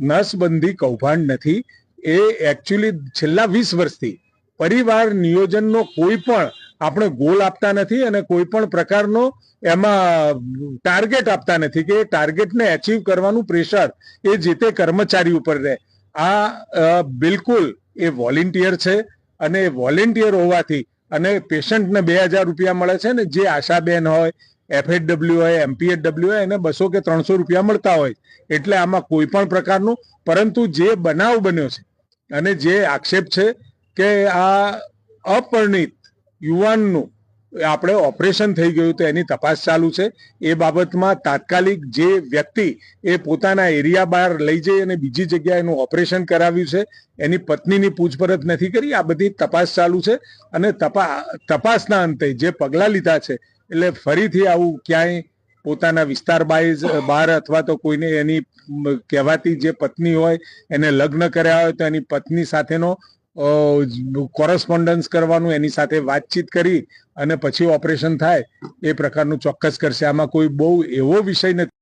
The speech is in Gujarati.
નસબંધી કૌભાંડ નથી. એ એકચ્યુઅલી છેલ્લા વીસ વર્ષથી પરિવાર નિયોજનનો કોઈ પણ આપણે ગોલ આપતા નથી અને કોઈ પણ પ્રકારનો એમાં ટાર્ગેટ આપતા નથી કે ટાર્ગેટને એચીવ કરવાનું પ્રેશર એ જે તે કર્મચારી ઉપર રહે. આ બિલકુલ એ વોલેન્ટિયર છે અને વોલેન્ટિયર હોવાથી અને પેશન્ટને બે હજાર રૂપિયા મળે છે ને જે આશાબેન હોય એફએચડબલ્યુ હોય એમપીએચડબલ્યુ હોય એને બસો કે ત્રણસો રૂપિયા મળતા હોય. એટલે આમાં કોઈ પણ પ્રકારનું, પરંતુ જે બનાવ બન્યો છે, અને જે આક્ષેપ છે કે આ અપરિણિત યુવાનનું આપણે ઓપરેશન થઈ ગયું તો એની તપાસ ચાલુ છે. એ બાબતમાં તાત્કાલિક જે વ્યક્તિ એ પોતાના એરિયા બહાર લઈ જઈ અને બીજી જગ્યાએ એનું ઓપરેશન કરાવ્યું છે, એની પત્નીની પૂછપરછ નથી કરી, આ બધી તપાસ ચાલુ છે. અને તપા, તપાસના અંતે જે પગલાં લીધા છે એટલે ફરીથી આવું ક્યાંય પોતાના વિસ્તાર બાય બહાર અથવા તો કોઈને એની કહેવાતી જે પત્ની હોય, એને લગ્ન કર્યા હોય તો એની પત્ની સાથેનો કોરસ્પોન્ડન્સ કરવાનું, એની સાથે વાતચીત કરી અને પછી ઓપરેશન થાય, એ પ્રકારનું ચોક્કસ કરશે. આમાં કોઈ બહુ એવો વિષય નથી.